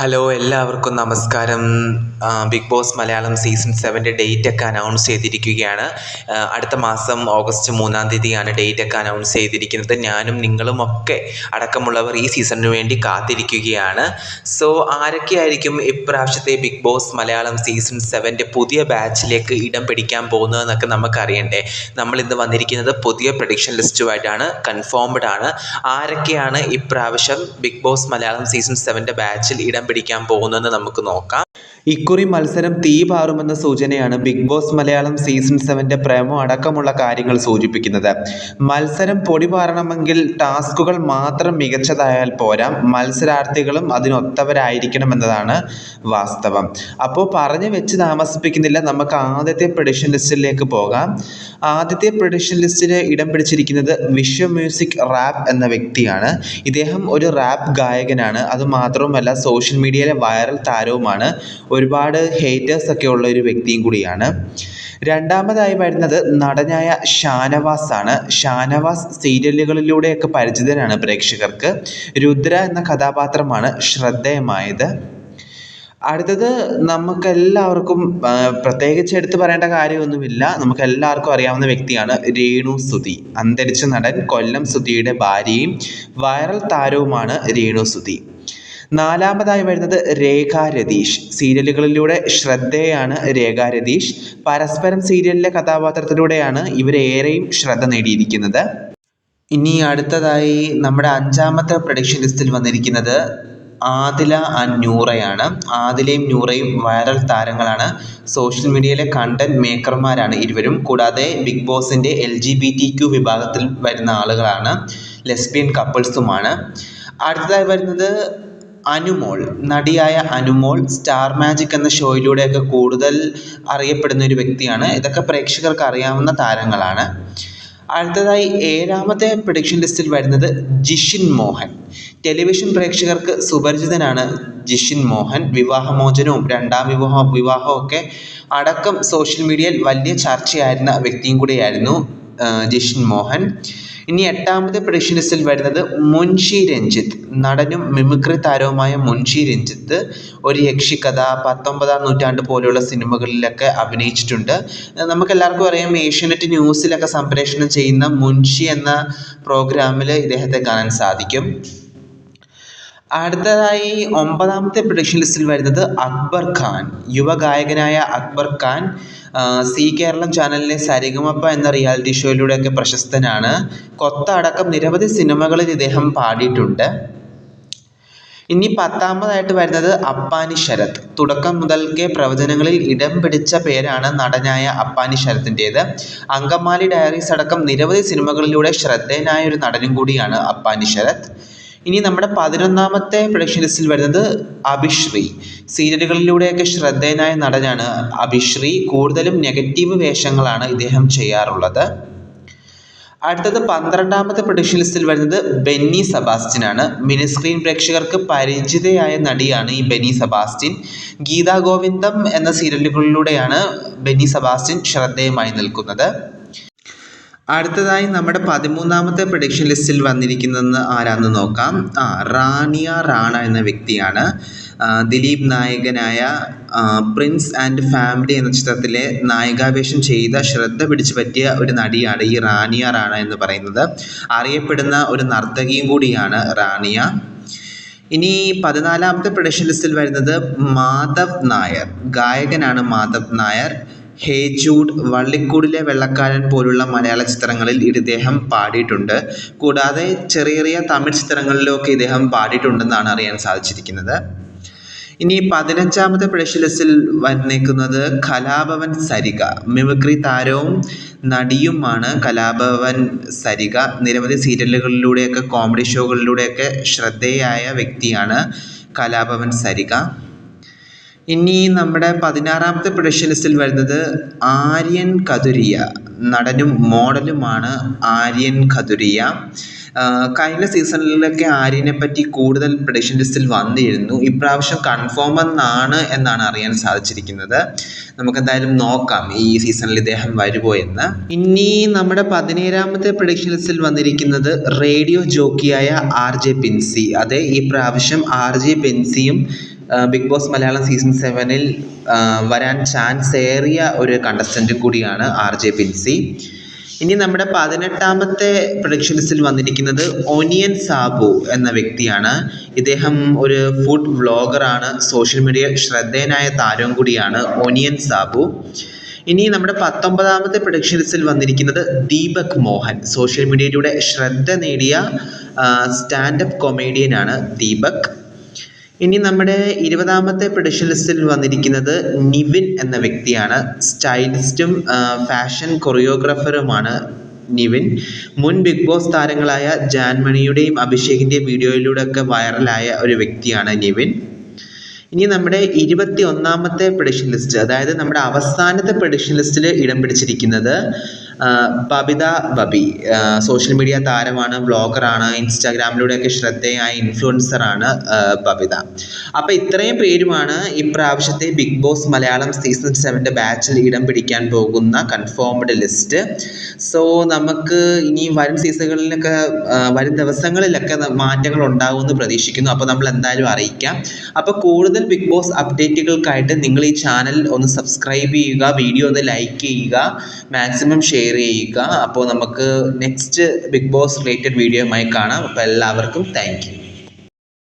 Hello എല്ലാവർക്കും നമസ്കാരം. Bigg boss Malayalam season സെവന്റെ ഡേറ്റ് ഒക്കെ അനൗൺസ് ചെയ്തിരിക്കുകയാണ്. അടുത്ത മാസം ഓഗസ്റ്റ് മൂന്നാം തീയതിയാണ് ഡേറ്റ് ഒക്കെ അനൗൺസ് ചെയ്തിരിക്കുന്നത്. ഞാനും നിങ്ങളും ഒക്കെ അടക്കമുള്ളവർ ഈ സീസണിന് വേണ്ടി കാത്തിരിക്കുകയാണ്. സോ ആരൊക്കെയായിരിക്കും ഇപ്രാവശ്യത്തെ ബിഗ് ബോസ് മലയാളം സീസൺ സെവന്റെ പുതിയ ബാച്ചിലേക്ക് ഇടം പിടിക്കാൻ പോകുന്നതെന്നൊക്കെ നമുക്കറിയണ്ടേ? നമ്മൾ ഇന്ന് വന്നിരിക്കുന്നത് പുതിയ പ്രഡിക്ഷൻ ലിസ്റ്റുമായിട്ടാണ് കൺഫേംഡ് ആണ്. ആരൊക്കെയാണ് ഇപ്രാവശ്യം ബിഗ് ബോസ് മലയാളം സീസൺ സെവന്റെ ബാച്ചിൽ ഇടം പിടിക്കാൻ പോകുന്നതെന്ന് നമുക്ക് നോക്കാം. ഇക്കുറി മത്സരം തീ പാറുമെന്ന സൂചനയാണ് ബിഗ് ബോസ് മലയാളം സീസൺ സെവന്റെ പ്രേമോ അടക്കമുള്ള കാര്യങ്ങൾ സൂചിപ്പിക്കുന്നത്. മത്സരം പൊടി പാറണമെങ്കിൽ ടാസ്കുകൾ മാത്രം മികച്ചതായാൽ പോരാ. മത്സരാർത്ഥികളും അതിനൊത്തവരായിരിക്കണമെന്നതാണ് വാസ്തവം. അപ്പോൾ പറഞ്ഞു വെച്ച് താമസിപ്പിക്കുന്നില്ല. നമുക്ക് ആദ്യത്തെ പ്രഡിഷൻ ലിസ്റ്റിലേക്ക് പോകാം. ആദ്യത്തെ പ്രഡിഷൻ ലിസ്റ്റിൽ ഇടം പിടിച്ചിരിക്കുന്നത് വിശ്വ മ്യൂസിക് റാപ്പ് എന്ന വ്യക്തിയാണ്. ഇദ്ദേഹം ഒരു റാപ്പ് ഗായകനാണ്. അത് അതുമാത്രവുമല്ല സോഷ്യൽ മീഡിയയിലെ വൈറൽ താരവുമാണ്. ഒരുപാട് ഹേറ്റേഴ്സ് ഒക്കെ ഉള്ള ഒരു വ്യക്തിയും കൂടിയാണ്. രണ്ടാമതായി വരുന്നത് നടനായ ഷാനവാസ് ആണ് ഷാനവാസ് സീരിയലുകളിലൂടെയൊക്കെ പരിചിതനാണ് പ്രേക്ഷകർക്ക്. രുദ്ര എന്ന കഥാപാത്രമാണ് ശ്രദ്ധേയമായത്. അടുത്തത് നമുക്കെല്ലാവർക്കും പ്രത്യേകിച്ച് എടുത്തു പറയേണ്ട കാര്യമൊന്നുമില്ല. നമുക്കെല്ലാവർക്കും അറിയാവുന്ന വ്യക്തിയാണ് രേണു സുധി. അന്തരിച്ച നടൻ കൊല്ലം സുധിയുടെ ഭാര്യയും വൈറൽ താരവുമാണ് രേണു സുധി. നാലാമതായി വരുന്നത് രേഖ രതീഷ്. സീരിയലുകളിലൂടെ ശ്രദ്ധേയാണ് രേഖ രതീഷ്. പരസ്പരം സീരിയലിലെ കഥാപാത്രത്തിലൂടെയാണ് ഇവരേറെയും ശ്രദ്ധ നേടിയിരിക്കുന്നത്. ഇനി അടുത്തതായി നമ്മുടെ അഞ്ചാമത്തെ പ്രൊഡിക്ഷൻ ലിസ്റ്റിൽ വന്നിരിക്കുന്നത് ആദില ആൻഡ് നൂറയാണ് ആദിലയും നൂറയും വൈറൽ താരങ്ങളാണ്. സോഷ്യൽ മീഡിയയിലെ കണ്ടന്റ് മേക്കർമാരാണ് ഇരുവരും. കൂടാതെ ബിഗ് ബോസിന്റെ L G B T Q വിഭാഗത്തിൽ വരുന്ന ആളുകളാണ്. ലെസ്ബിയൻ കപ്പിൾസുമാണ് അടുത്തതായി വരുന്നത് അനുമോൾ. നടിയായ അനുമോൾ സ്റ്റാർ മാജിക് എന്ന ഷോയിലൂടെയൊക്കെ കൂടുതൽ അറിയപ്പെടുന്ന ഒരു വ്യക്തിയാണ്. ഇതൊക്കെ പ്രേക്ഷകർക്ക് അറിയാവുന്ന താരങ്ങളാണ്. അടുത്തതായി ഏഴാമത്തെ പ്രഡിക്ഷൻ ലിസ്റ്റിൽ വരുന്നത് ജിഷിൻ മോഹൻ. ടെലിവിഷൻ പ്രേക്ഷകർക്ക് സുപരിചിതനാണ് ജിഷിൻ മോഹൻ. വിവാഹമോചനവും രണ്ടാം വിവാഹ ഒക്കെ അടക്കം സോഷ്യൽ മീഡിയയിൽ വലിയ ചർച്ചയായിരുന്ന വ്യക്തിയും കൂടിയായിരുന്നു ജിഷിൻ മോഹൻ. ഇനി എട്ടാമത്തെ പ്രഡിക്ഷൻ ലിസ്റ്റിൽ വരുന്നത് മുൻഷി രഞ്ജിത്ത്. നടനും മിമിക്രി താരവുമായ മുൻഷി രഞ്ജിത്ത് ഒരു യക്ഷിക്കഥ പത്തൊമ്പതാം നൂറ്റാണ്ട് പോലെയുള്ള സിനിമകളിലൊക്കെ അഭിനയിച്ചിട്ടുണ്ട്. നമുക്കെല്ലാവർക്കും അറിയാം ഏഷ്യാനെറ്റ് ന്യൂസിലൊക്കെ സംപ്രേഷണം ചെയ്യുന്ന മുൻഷി എന്ന പ്രോഗ്രാമിൽ ഇദ്ദേഹത്തെ കാണാൻ സാധിക്കും. അടുത്തതായി ഒമ്പതാമത്തെ പ്രൊഡക്ഷൻ ലിസ്റ്റിൽ വരുന്നത് അക്ബർ ഖാൻ യുവ ഗായകനായ അക്ബർ ഖാൻ സി കേരളം ചാനലിലെ സരിഗമപ്പ എന്ന റിയാലിറ്റി ഷോയിലൂടെയൊക്കെ പ്രശസ്തനാണ്. കൊത്ത അടക്കം നിരവധി സിനിമകളിൽ ഇദ്ദേഹം പാടിയിട്ടുണ്ട്. ഇനി പത്താമതായിട്ട് വരുന്നത് അപ്പാനി ശരത്. തുടക്കം മുതൽക്കേ പ്രവചനങ്ങളിൽ ഇടം പിടിച്ച പേരാണ് നടനായ അപ്പാനി ശരത്തിന്റേത്. അങ്കമാലി ഡയറീസ് അടക്കം നിരവധി സിനിമകളിലൂടെ ശ്രദ്ധേയനായ ഒരു നടനും കൂടിയാണ് അപ്പാനി ശരത്. ഇനി നമ്മുടെ പതിനൊന്നാമത്തെ പ്രൊഡക്ഷൻ ലിസ്റ്റിൽ വരുന്നത് അഭിശ്രീ. സീരിയലുകളിലൂടെയൊക്കെ ശ്രദ്ധേയനായ നടനാണ് അഭിശ്രീ. കൂടുതലും നെഗറ്റീവ് വേഷങ്ങളാണ് ഇദ്ദേഹം ചെയ്യാറുള്ളത്. അടുത്തത് പന്ത്രണ്ടാമത്തെ പ്രൊഡക്ഷൻ ലിസ്റ്റിൽ വരുന്നത് ബെന്നി സെബാസ്റ്റ്യൻ ആണ് മിനി സ്ക്രീൻ പ്രേക്ഷകർക്ക് പരിചിതയായ നടിയാണ് ഈ ബെന്നി സെബാസ്റ്റ്യൻ. ഗീതാ ഗോവിന്ദം എന്ന സീരിയലുകളിലൂടെയാണ് ബെന്നി സെബാസ്റ്റ്യൻ ശ്രദ്ധേയമായി നിൽക്കുന്നത്. അടുത്തതായി നമ്മുടെ പതിമൂന്നാമത്തെ പ്രൊഡിക്ഷൻ ലിസ്റ്റിൽ വന്നിരിക്കുന്നതെന്ന് ആരാന്ന് നോക്കാം. ആ റാണിയ റാണ എന്ന വ്യക്തിയാണ്. ദിലീപ് നായകനായ പ്രിൻസ് ആൻഡ് ഫാമിലി എന്ന ചിത്രത്തിലെ നായികാവേഷം ചെയ്ത ശ്രദ്ധ പിടിച്ചു പറ്റിയ ഒരു നടിയാണ് ഈ റാണിയ റാണ എന്ന് പറയുന്നത്. അറിയപ്പെടുന്ന ഒരു നർത്തകിയും കൂടിയാണ് റാണിയ. ഇനി പതിനാലാമത്തെ പ്രൊഡക്ഷൻ ലിസ്റ്റിൽ വരുന്നത് മാധവ് നായർ. ഗായകനാണ് മാധവ് നായർ. ഹേ ജൂഡ് വള്ളിക്കൂടിലെ വെള്ളക്കാരൻ പോലുള്ള മലയാള ചിത്രങ്ങളിൽ ഇദ്ദേഹം പാടിയിട്ടുണ്ട്. കൂടാതെ ചെറിയ ചെറിയ തമിഴ് ചിത്രങ്ങളിലൊക്കെ ഇദ്ദേഹം പാടിയിട്ടുണ്ടെന്നാണ് അറിയാൻ സാധിച്ചിരിക്കുന്നത്. ഇനി പതിനഞ്ചാമത്തെ പ്രൊഡക്ഷൻ ലിസ്റ്റിൽ വന്നേക്കുന്നത് കലാഭവൻ സരിക. മിമിക്രി താരവും നടിയുമാണ് കലാഭവൻ സരിക. നിരവധി സീരിയലുകളിലൂടെയൊക്കെ കോമഡി ഷോകളിലൂടെയൊക്കെ ശ്രദ്ധേയായ വ്യക്തിയാണ് കലാഭവൻ സരിക. ഇനി നമ്മുടെ പതിനാറാമത്തെ പ്രൊഡക്ഷൻ ലിസ്റ്റിൽ വരുന്നത് ആര്യൻ കതുരിയ. നടനും മോഡലുമാണ് ആര്യൻ കതുരിയ. കഴിഞ്ഞ സീസണിലൊക്കെ ആര്യനെ പറ്റി കൂടുതൽ പ്രൊഡക്ഷൻ ലിസ്റ്റിൽ വന്നിരുന്നു. ഇപ്രാവശ്യം കൺഫേം എന്നാണ് എന്നാണ് അറിയാൻ സാധിച്ചിരിക്കുന്നത്. നമുക്കെന്തായാലും നോക്കാം ഈ സീസണിൽ ഇദ്ദേഹം വരുമോ എന്ന്. ഇനി നമ്മുടെ പതിനേഴാമത്തെ പ്രൊഡക്ഷൻ ലിസ്റ്റിൽ വന്നിരിക്കുന്നത് റേഡിയോ ജോക്കിയായ ആർ ജെ പിൻസി അതെ ഈ പ്രാവശ്യം ആർ ജെ പിൻസിയും ബിഗ് ബോസ് മലയാളം സീസൺ സെവനിൽ വരാൻ ചാൻസ് ഏറിയ ഒരു കണ്ടസ്റ്റന്റ് കൂടിയാണ് ആർ ജെ ബിൻസി. ഇനി നമ്മുടെ പതിനെട്ടാമത്തെ പ്രൊഡക്ഷൻ ലിസ്റ്റിൽ വന്നിരിക്കുന്നത് ഒനിയൻ സാബു എന്ന വ്യക്തിയാണ്. ഇദ്ദേഹം ഒരു ഫുഡ് വ്ളോഗറാണ് സോഷ്യൽ മീഡിയ ശ്രദ്ധേയനായ താരവും കൂടിയാണ് ഒനിയൻ സാബു. ഇനി നമ്മുടെ പത്തൊമ്പതാമത്തെ പ്രൊഡക്ഷൻ ലിസ്റ്റിൽ വന്നിരിക്കുന്നത് ദീപക് മോഹൻ. സോഷ്യൽ മീഡിയയിലൂടെ ശ്രദ്ധ നേടിയ സ്റ്റാൻഡപ്പ് കൊമേഡിയനാണ് ദീപക്. ഇനി നമ്മുടെ ഇരുപതാമത്തെ പ്രൊഡക്ഷൻ ലിസ്റ്റിൽ വന്നിരിക്കുന്നത് നിവിൻ എന്ന വ്യക്തിയാണ്. സ്റ്റൈലിസ്റ്റും ഫാഷൻ കൊറിയോഗ്രാഫറുമാണ് നിവിൻ. മുൻ ബിഗ് ബോസ് താരങ്ങളായ ജാൻമണിയുടെയും അഭിഷേകിന്റെയും വീഡിയോയിലൂടെയൊക്കെ വൈറലായ ഒരു വ്യക്തിയാണ് നിവിൻ. ഇനി നമ്മുടെ ഇരുപത്തി ഒന്നാമത്തെ പ്രൊഡിക്ഷൻ ലിസ്റ്റ് അതായത് നമ്മുടെ അവസാനത്തെ പ്രൊഡിക്ഷൻ ലിസ്റ്റിൽ ഇടം പിടിച്ചിരിക്കുന്നത് ബബിത ബബി. സോഷ്യൽ മീഡിയ താരമാണ് വ്ളോഗറാണ് ഇൻസ്റ്റാഗ്രാമിലൂടെയൊക്കെ ശ്രദ്ധേയായ ഇൻഫ്ലുവൻസറാണ് ബബിത. അപ്പോൾ ഇത്രയും പേരുമാണ് ഇപ്രാവശ്യത്തെ ബിഗ് ബോസ് മലയാളം സീസൺ സെവന്റെ ബാച്ചിൽ ഇടം പിടിക്കാൻ പോകുന്ന കൺഫേംഡ് ലിസ്റ്റ് സോ നമുക്ക് ഇനി വരും സീസണുകളിലൊക്കെ വരും ദിവസങ്ങളിലൊക്കെ മാറ്റങ്ങൾ ഉണ്ടാകുമെന്ന് പ്രതീക്ഷിക്കുന്നു. അപ്പോൾ നമ്മൾ എന്തായാലും അറിയിക്കാം. അപ്പോൾ കൂടുതൽ ബിഗ് ബോസ് അപ്ഡേറ്റുകൾക്കായിട്ട് നിങ്ങൾ ഈ ചാനൽ ഒന്ന് സബ്സ്ക്രൈബ് ചെയ്യുക വീഡിയോ ഒന്ന് ലൈക്ക് ചെയ്യുക മാക്സിമം ഷെയർ ചെയ്യുക. അപ്പോൾ നമുക്ക് നെക്സ്റ്റ് ബിഗ് ബോസ് റിലേറ്റഡ് വീഡിയോയുമായി കാണാം. അപ്പോൾ എല്ലാവർക്കും താങ്ക്